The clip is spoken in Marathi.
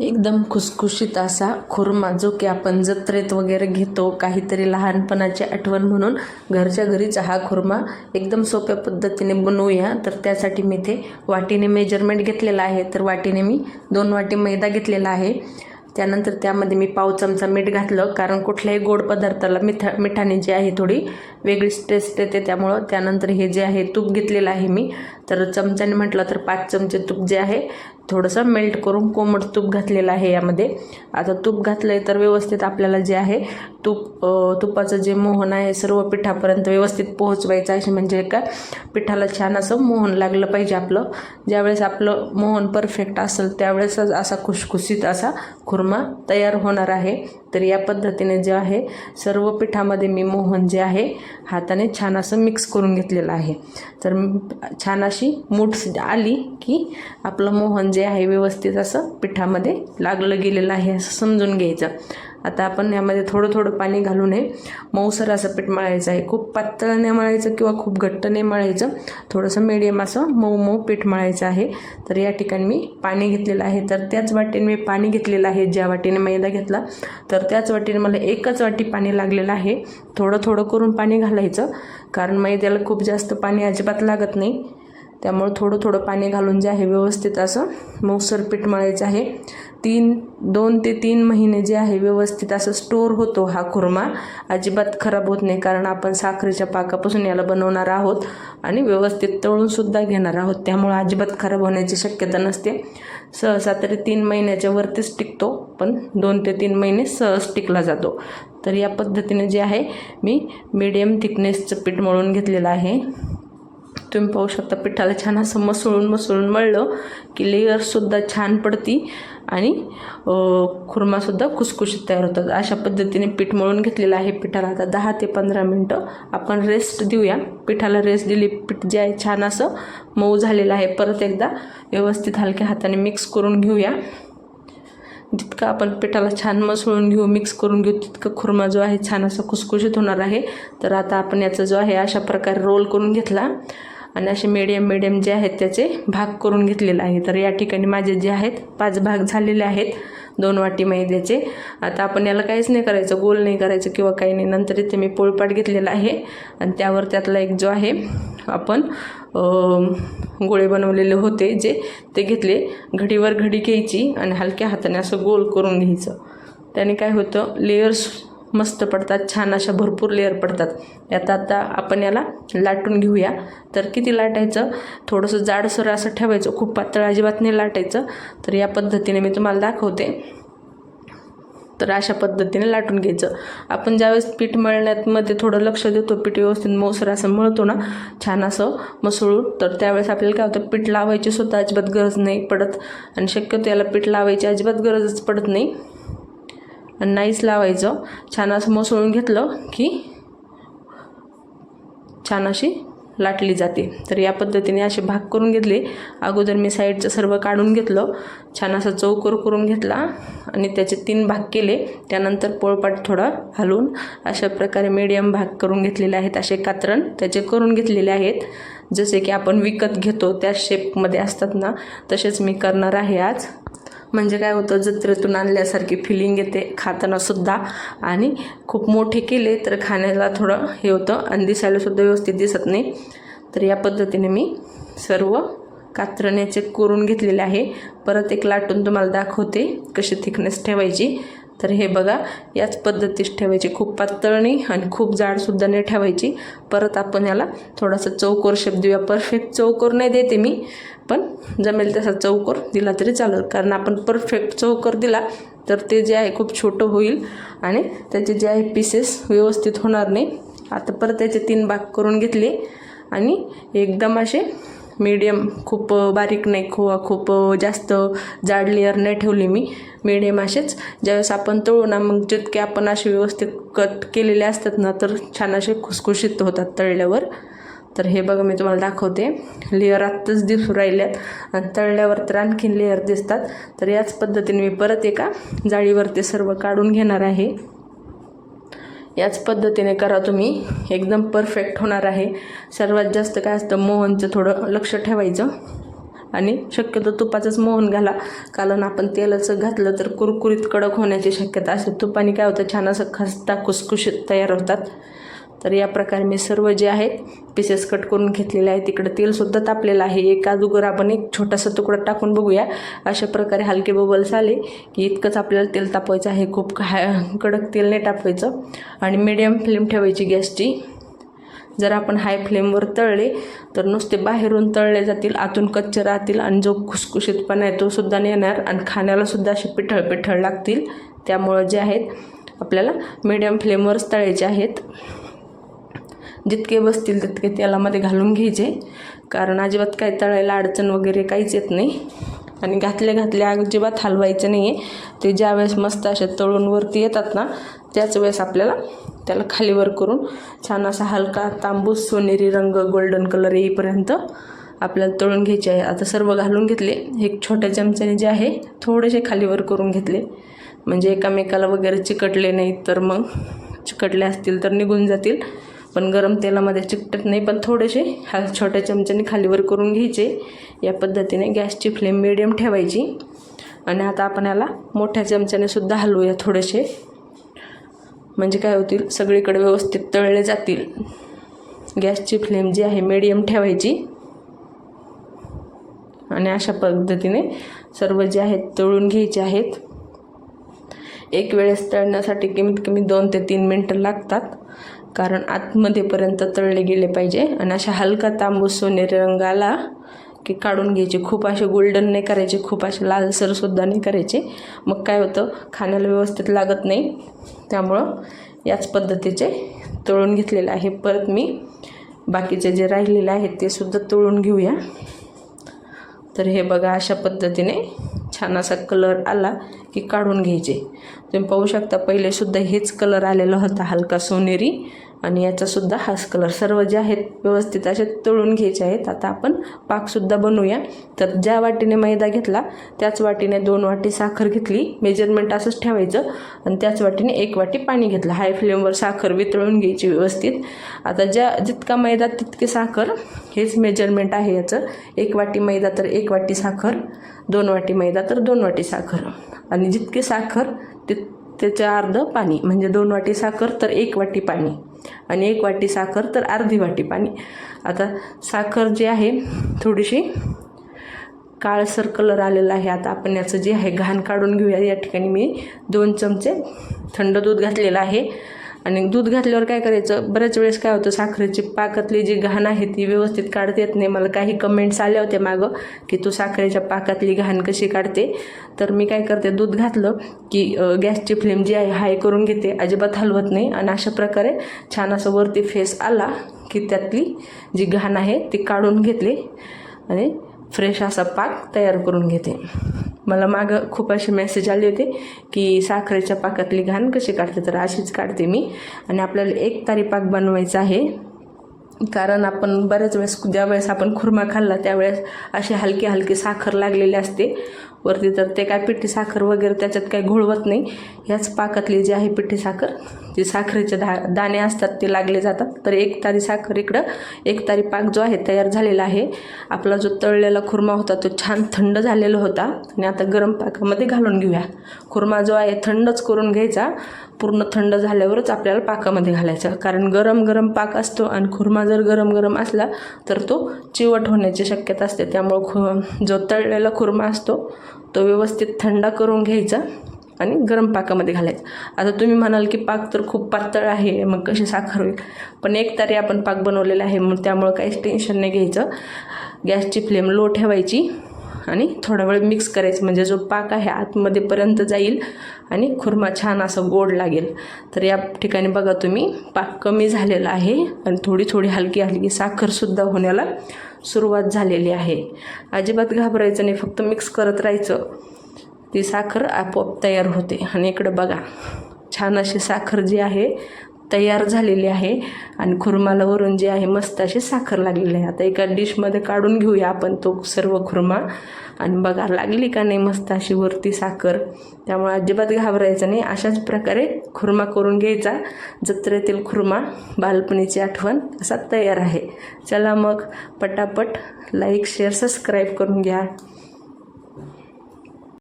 एकदम खुसखुशीत असा खुर्मा जो की आपण जत्रेत वगैरे घेतो काहीतरी लहानपणाची आठवण म्हणून घरच्या घरीच हा खुर्मा एकदम सोप्या पद्धतीने बनवूया. तर त्यासाठी मी इथे वाटीने मेजरमेंट घेतलेला आहे. तर वाटीने मी दोन वाटी मैदा घेतलेला आहे. त्यानंतर त्यामध्ये मी पाव चमचा मीठ घातलं कारण कुठल्याही गोड पदार्थाला मिठा मिठाने जी आहे थोडी वेगळीच टेस्ट येते त्यामुळं. त्यानंतर हे जे आहे तूप घेतलेलं आहे मी. तर चमच्याने म्हटलं तर पाच चमचे तूप जे आहे थोडंसं मेल्ट करून कोमट तूप घातलेलं आहे यामध्ये. आता तूप घातलं आहे तर व्यवस्थित आपल्याला जे आहे तूप तुपाचं जे मोहन आहे सर्व पिठापर्यंत व्यवस्थित पोहोचवायचं आहे म्हणजे का पिठाला छान असं मोहन लागलं पाहिजे आपलं. ज्यावेळेस आपलं मोहन परफेक्ट असेल त्यावेळेसच असा खुशखुशीत असा खुर्मा तयार होणार आहे. तर या पद्धतीने जे आहे सर्व पिठामध्ये मी मोहन जे आहे हाताने छान असं मिक्स करून घेतलेलं आहे. तर छान अशी मूठ आली की आपलं मोहन जे आहे व्यवस्थित असं पिठामध्ये लागलं गेलेलं आहे असं समजून घ्यायचं. आता आपण यामध्ये थोडं थोडं पाणी घालू नये मऊसर असं पीठ मळायचं आहे. खूप पातळ नाही मळायचं किंवा खूप घट्ट नाही मळायचं. थोडंसं मिडियम असं मऊ मऊ पीठ मळायचं आहे. तर या ठिकाणी मी पाणी घेतलेलं आहे. तर त्याच वाटीने मी पाणी घेतलेलं आहे. ज्या वाटीने मैदा घेतला तर त्याच वाटीने मला एकच वाटी पाणी लागलेलं आहे. थोडं थोडं करून पाणी घालायचं कारण मैद्याला खूप जास्त पाणी अजिबात लागत नाही. त्यामुळं थोडं थोडं पाणी घालून जे आहे व्यवस्थित असं मऊसर पीठ मळायचं आहे. तीन दोन ते तीन महिने जे आहे व्यवस्थित असं स्टोर होतो हा खुर्मा. अजिबात खराब होत नाही कारण आपण साखरेच्या पाकापासून याला बनवणार आहोत आणि व्यवस्थित तळूनसुद्धा घेणार आहोत. त्यामुळं अजिबात खराब होण्याची शक्यता नसते. सहसा तरी तीन महिन्याच्या वरतीच टिकतो पण दोन ते तीन महिने सहज टिकला जातो. तर या पद्धतीने जे आहे मी मीडियम थिकनेसचं पीठ मळून घेतलेलं आहे. तुम्ही पाहू शकता पिठाला छान असं मसळून मसळून मळलं की लेअरसुद्धा छान पडती आणि खुर्मासुद्धा खुसखुशीत तयार होतात. अशा पद्धतीने पीठ मळून घेतलेलं आहे पिठाला. आता दहा ते पंधरा मिनटं आपण रेस्ट देऊया. पिठाला रेस्ट दिली पीठ जे आहे छान असं मऊ झालेलं आहे. परत एकदा व्यवस्थित हलक्या हाताने मिक्स करून घेऊया. जितकं आपण पिठाला छान मसळून घेऊ मिक्स करून घेऊ तितकं खुर्मा जो आहे छान असा खुसखुशीत होणार आहे. तर आता आपण याचा जो आहे अशा प्रकारे रोल करून घेतला. आणि असे मीडियम मीडियम जे आहेत त्याचे भाग करून घेतलेले आहे. तर या ठिकाणी माझे जे आहेत पाच भाग झालेले आहेत दोन वाटी मैद्याचे. आता आपण याला काहीच नाही करायचं गोल नाही करायचं किंवा काही नाही. नंतर इथे मी पोळपाट घेतलेला आहे आणि त्यावर त्यातला एक जो आहे आपण गोळे बनवलेले होते जे ते घेतले. घडीवर घडी घ्यायची आणि हलक्या हाताने असं गोल करून घ्यायचं. त्याने काय होतं लेयर्स मस्त पडतात छान अशा भरपूर लेअर पडतात. यात आता आपण याला लाटून घेऊया. तर किती लाटायचं? थोडंसं जाडसर असं ठेवायचं. खूप पातळ अजिबात नाही लाटायचं. तर या पद्धतीने मी तुम्हाला दाखवते. तर अशा पद्धतीने लाटून घ्यायचं. आपण ज्यावेळेस पीठ मळण्यात मध्ये थोडं लक्ष देतो पीठ व्यवस्थित मऊसर असं मळतो ना छान असं मसळून तर त्यावेळेस आपल्याला काय होतं? पीठ लावायची सुद्धा अजिबात गरज नाही पडत. आणि शक्यतो याला पीठ लावायची अजिबात गरजच पडत नाही. नाहीच लावायचं. छान असं मसळून घेतलं की छान अशी लाटली जाते. तर या पद्धतीने असे भाग करून घेतले. अगोदर मी साईडचं सर्व काढून घेतलं. छान असा चौकोर करून घेतला आणि त्याचे तीन भाग केले. त्यानंतर पोळपाट थोडा हलवून अशा प्रकारे मीडियम भाग करून घेतलेले आहेत. असे कात्रण त्याचे करून घेतलेले आहेत. जसे की आपण विकत घेतो त्या शेपमध्ये असतात ना तसेच मी करणार आहे आज. म्हणजे काय होतं जत्रेतून आणल्यासारखी फिलिंग येते खातानासुद्धा आणि खूप मोठे केले तर खाण्याला थोडं हे होतं आणि दिसायलासुद्धा व्यवस्थित दिसत नाही. तर या पद्धतीने मी सर्व कात्रण्याचे करून घेतलेले आहे. परत एक लाटून तुम्हाला दाखवते कशी थिकनेस ठेवायची. तर हे बघा याच पद्धतीस ठेवायची खूप पातळ नाही आणि खूप जाडसुद्धा नाही ठेवायची. परत आपण याला थोडासा चौकोर शेप देऊया. परफेक्ट चौकोर नाही देते मी पण जमेल तसा चौकोर दिला तरी चालेल. कारण आपण परफेक्ट चौकोर दिला तर ते जे आहे खूप छोटं होईल आणि त्याचे जे आहे पीसेस व्यवस्थित होणार नाही. आता परत त्याचे तीन भाग करून घेतले आणि एकदम असे मीडियम खूप बारीक नाही किंवा खूप जास्त जाड लेअर नाही ठेवली मी. मीडियम असेच. ज्यावेळेस आपण तळू ना मग जितके आपण असे व्यवस्थित कट केलेले असतात ना तर छान असे खुसखुशीत होतात तळल्यावर. तर हे बघा मी तुम्हाला दाखवते. लेअर आत्ताच दिसू राहिल्यात. आणि तळल्यावर तर आणखीन लेअर दिसतात. तर याच पद्धतीने मी परत एका जाळीवरती सर्व काढून घेणार आहे. याच पद्धतीने करा तुम्ही. एकदम परफेक्ट होणार आहे. सर्वात जास्त काय असतं मोहनचं थोडं लक्ष ठेवायचं. आणि शक्यतो तुपाचंच मोहन घाला. कारण आपण तेलाचं घातलं तर कुरकुरीत कडक होण्याची शक्यता असते. तुपाने काय होतं छान असं खस्ता खुसखुशीत तयार होतात. तर या प्रकारे मी सर्व जे आहेत पीसेस कट करून घेतलेले आहे तिकडं तेलसुद्धा तापलेलं आहे. एक अगोदर आपण एक छोटासा तुकडा टाकून बघूया. अशा प्रकारे हलके बबल्स आले की इतकंच आपल्याला तेल तापवायचं आहे. खूप कडक तेल नाही टाकवायचं आणि मिडियम फ्लेम ठेवायची गॅसची. जर आपण हाय फ्लेमवर तळले तर नुसते बाहेरून तळले जातील आतून कच्चे राहतील आणि जो खुसखुशीतपणा आहे तो सुद्धा नाही येणार आणि खाण्यालासुद्धा असे पिठळ पिठळ लागतील. त्यामुळं जे आहेत आपल्याला मिडियम फ्लेमवरच तळायचे आहेत. जितके बसतील तितके तेलामध्ये घालून घ्यायचे. कारण अजिबात काय तळायला अडचण वगैरे काहीच येत नाही. आणि घातल्या घातल्या अजिबात हलवायचं नाही आहे ते ज्या वेळेस मस्त असे तळून वरती येतात ना त्याच वेळेस आपल्याला त्याला खालीवर करून छान असा हलका तांबूस सोनेरी रंग गोल्डन कलर येईपर्यंत आपल्याला तळून घ्यायचे आहे. आता सर्व घालून घेतले. एक छोट्या चमच्याने जे आहे थोडेसे खालीवर करून घेतले. म्हणजे एकामेकाला वगैरे चिकटले नाही तर मग चिकटले असतील तर निघून जातील. पण गरम तेलामध्ये चिकटत नाही पण थोडेसे हा छोट्या चमच्याने खालीवर करून घ्यायचे. या पद्धतीने गॅसची फ्लेम मिडियम ठेवायची. आणि आता आपण याला मोठ्या चमच्याने सुद्धा हलवूया थोडेसे. म्हणजे काय होतील? सगळीकडे व्यवस्थित तळले जातील. गॅसची फ्लेम जी आहे मिडियम ठेवायची. आणि अशा पद्धतीने सर्व जे आहेत तळून घ्यायचे आहेत. एक वेळेस तळण्यासाठी कमीत कमी दोन ते तीन मिनटं लागतात कारण आतमध्येपर्यंत तळले गेले पाहिजे. आणि अशा हलका तांबूस सोनेरी रंग आला की काढून घ्यायचे. खूप असे गोल्डन नाही करायचे खूप असे लालसरसुद्धा नाही करायचे. मग काय होतं? खाण्याला व्यवस्थित लागत नाही. त्यामुळं याच पद्धतीचे तळून घेतलेलं आहे. परत मी बाकीचे जे राहिलेले आहेत ते सुद्धा तळून घेऊया. तर हे बघा अशा पद्धतीने छान असा कलर आला की काढून घ्यायचे. तुम्ही पाहू शकता पहिलेसुद्धा हेच कलर आलेला होता हलका सोनेरी. आणि याचासुद्धा हाच कलर सर्व जे आहेत व्यवस्थित असे तळून घ्यायचे आहेत. आता आपण पाकसुद्धा बनवूया. तर ज्या वाटीने मैदा घेतला त्याच वाटीने दोन वाटी साखर घेतली. मेजरमेंट असंच ठेवायचं. आणि त्याच वाटीने एक वाटी पाणी घेतलं. हाय फ्लेमवर साखर वितळून घ्यायची व्यवस्थित. आता ज्या जितका मैदा तितकी साखर. हेच मेजरमेंट आहे याचं. एक वाटी मैदा तर एक वाटी साखर. दोन वाटी मैदा तर दोन वाटी साखर. आणि जितकी साखर तित त्याचं अर्ध पाणी. म्हणजे दोन वाटी साखर तर एक वाटी पाणी. आणि एक वाटी साखर तर अर्धी वाटी पाणी. आता साखर जी आहे थोडीशी काळसर कलर आलेला आहे. आता आपण याचं जे आहे घाण काढून घेऊया. या ठिकाणी मी दोन चमचे थंड दूध घातलेलं आहे. आणि दूध घातल्यावर काय करायचं? बऱ्याच वेळेस काय होतं साखरेची पाकातली जी घाण आहे ती व्यवस्थित काढता येत नाही. मला काही कमेंट्स आल्या होत्या मागं की तू साखरेच्या पाकातली घाण कशी काढते? तर मी काय करते दूध घातलं की गॅसची फ्लेम जी आहे हाय करून घेते. अजिबात हलवत नाही. आणि अशा प्रकारे छान असं वरती फेस आला की त्यातली जी घाण आहे ती काढून घेतली. आणि फ्रेश असा पाक तयार करून घेते. मला मागं खूप असे मेसेज आले होते की साखरेच्या पाकातली घाण कशी काढते तर अशीच काढते मी. आणि आपल्याला एक तारी पाक बनवायचा आहे. कारण आपण बऱ्याच वेळेस ज्यावेळेस आपण खुर्मा खाल्ला त्यावेळेस अशी हलकी हलकी साखर लागलेली असते. वरती तर ते काय पिठी साखर वगैरे त्याच्यात काही घोळवत नाही. ह्याच पाकातली जी आहे पिठी साखर जी साखरेचे धा दाणे असतात ते लागले जातात. तर एक तारी साखर इकडं एक तारी पाक जो आहे तयार झालेला आहे. आपला जो तळलेला खुर्मा होता तो छान थंड झालेला होता. आणि आता गरम पाकामध्ये घालून घेऊया. खुर्मा जो आहे थंडच करून घ्यायचा. पूर्ण थंड झाल्यावरच आपल्याला पाकामध्ये घालायचा. कारण गरम गरम पाक असतो आणि खुर्मा जर गरम गरम असला तर तो चिवट होण्याची शक्यता असते. त्यामुळं खु जो तळलेला खुर्मा असतो तो व्यवस्थित थंड करून घ्यायचा आणि गरम पाकामध्ये घालायचं. आता तुम्ही म्हणाल की पाक तर खूप पातळ आहे मग कशी साखर होईल? पण एक तरी आपण पाक बनवलेला आहे मग त्यामुळं काहीच टेन्शन नाही घ्यायचं. गॅसची फ्लेम लो ठेवायची. आणि थोडा वेळ मिक्स करायचं. म्हणजे जो पाक आहे आतमध्येपर्यंत जाईल आणि खुर्मा छान असं गोड लागेल. तर या ठिकाणी बघा तुम्ही पाक कमी झालेला आहे आणि थोडी थोडी हलकी हलकी साखरसुद्धा होण्याला सुरुवात झालेली आहे. अजिबात घाबरायचं नाही फक्त मिक्स करत राहायचं. ती साखर आपोआप तयार होते. आणि इकडं बघा छान अशी साखर जी आहे तयार झालेली आहे. आणि खुर्माला वरून जे आहे मस्त अशी साखर लागलेली आहे. आता एका डिशमध्ये काढून घेऊया आपण तो सर्व खुर्मा. आणि बघा लागली का नाही मस्त अशी वरती साखर. त्यामुळे अजिबात घाबरायचं नाही. अशाच प्रकारे खुर्मा करून घ्यायचा. जत्रेतील खुर्मा बालपणीची आठवण असा तयार आहे. चला मग पटापट लाईक शेअर सबस्क्राईब करून घ्या.